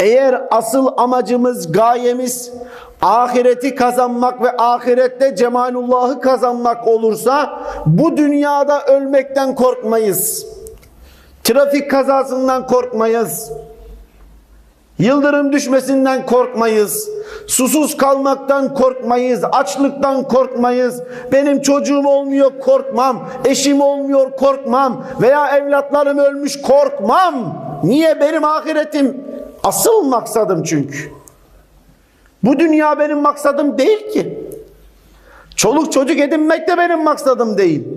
Eğer asıl amacımız, gayemiz ahireti kazanmak ve ahirette cemalullahı kazanmak olursa bu dünyada ölmekten korkmayız. Trafik kazasından korkmayız. Yıldırım düşmesinden korkmayız. Susuz kalmaktan korkmayız. Açlıktan korkmayız. Benim çocuğum olmuyor korkmam. Eşim olmuyor korkmam. Veya evlatlarım ölmüş korkmam. Niye? Benim ahiretim asıl maksadım çünkü. Bu dünya benim maksadım değil ki. Çoluk çocuk edinmek de benim maksadım değil.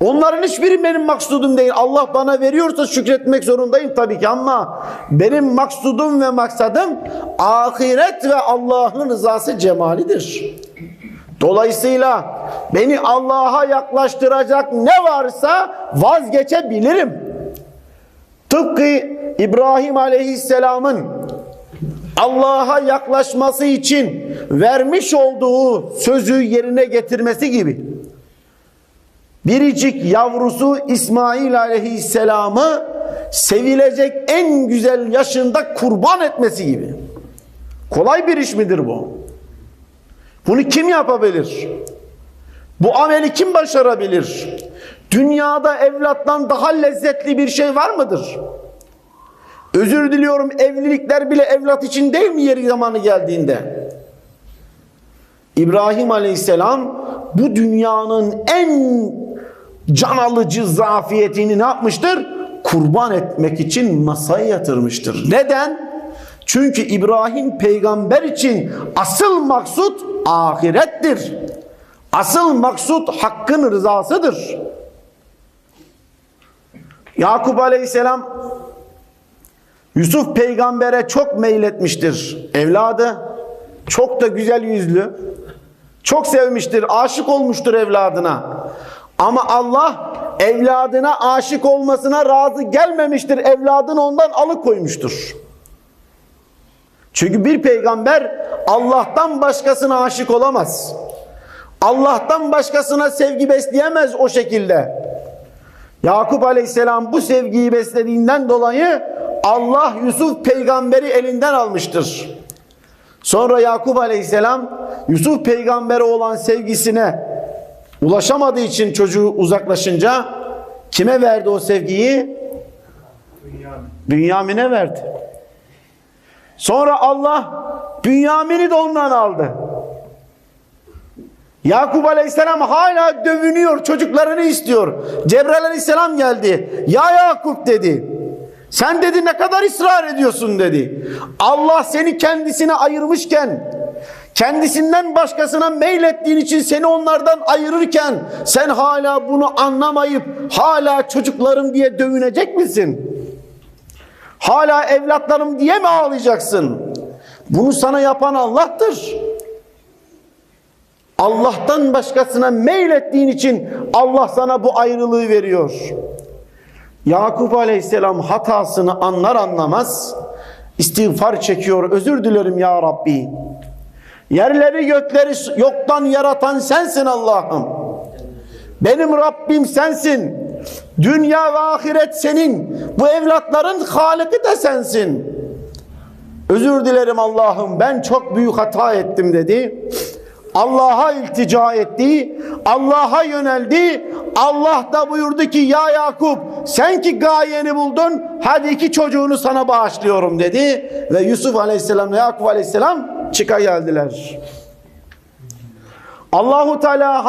Onların hiçbiri benim maksudum değil. Allah bana veriyorsa şükretmek zorundayım tabii ki ama benim maksudum ve maksadım ahiret ve Allah'ın rızası cemalidir. Dolayısıyla beni Allah'a yaklaştıracak ne varsa vazgeçebilirim. Tıpkı İbrahim Aleyhisselam'ın Allah'a yaklaşması için vermiş olduğu sözü yerine getirmesi gibi biricik yavrusu İsmail aleyhisselamı sevilecek en güzel yaşında kurban etmesi gibi. Kolay bir iş midir bu? Bunu kim yapabilir? Bu ameli kim başarabilir? Dünyada evlattan daha lezzetli bir şey var mıdır? Özür diliyorum evlilikler bile evlat için değil mi yeri zamanı geldiğinde? İbrahim Aleyhisselam bu dünyanın en can alıcı zafiyetini ne yapmıştır? Kurban etmek için masaya yatırmıştır. Neden? Çünkü İbrahim peygamber için asıl maksut ahirettir. Asıl maksut hakkın rızasıdır. Yakup Aleyhisselam Yusuf peygambere çok meyletmiştir. Evladı çok da güzel yüzlü. Çok sevmiştir, aşık olmuştur evladına. Ama Allah evladına aşık olmasına razı gelmemiştir. Evladını ondan alıkoymuştur. Çünkü bir peygamber Allah'tan başkasına aşık olamaz. Allah'tan başkasına sevgi besleyemez o şekilde. Yakup Aleyhisselam bu sevgiyi beslediğinden dolayı Allah Yusuf peygamberi elinden almıştır. Sonra Yakup Aleyhisselam Yusuf peygambere olan sevgisine ulaşamadığı için çocuğu uzaklaşınca kime verdi o sevgiyi? Bünyamin'e verdi. Sonra Allah Bünyamin'i de ondan aldı. Yakup Aleyhisselam hala dövünüyor, çocuklarını istiyor. Cebrail Aleyhisselam geldi. Ya Yakup dedi. Sen dedi ne kadar ısrar ediyorsun dedi. Allah seni kendisine ayırmışken, kendisinden başkasına meylettiğin için seni onlardan ayırırken sen hala bunu anlamayıp hala çocuklarım diye dövünecek misin? Hala evlatlarım diye mi ağlayacaksın? Bunu sana yapan Allah'tır. Allah'tan başkasına meylettiğin için Allah sana bu ayrılığı veriyor. Yakup Aleyhisselam hatasını anlar anlamaz istiğfar çekiyor. Özür dilerim ya Rabbi. Yerleri gökleri yoktan yaratan sensin Allah'ım. Benim Rabbim sensin. Dünya ve ahiret senin. Bu evlatların Halık'ı da sensin. Özür dilerim Allah'ım ben çok büyük hata ettim dedi. Allah'a iltica etti, Allah'a yöneldi. Allah da buyurdu ki ya Yakup sen ki gayeni buldun hadi iki çocuğunu sana bağışlıyorum dedi. Ve Yusuf Aleyhisselam ve Yakup Aleyhisselam çıka geldiler. Allahu Teala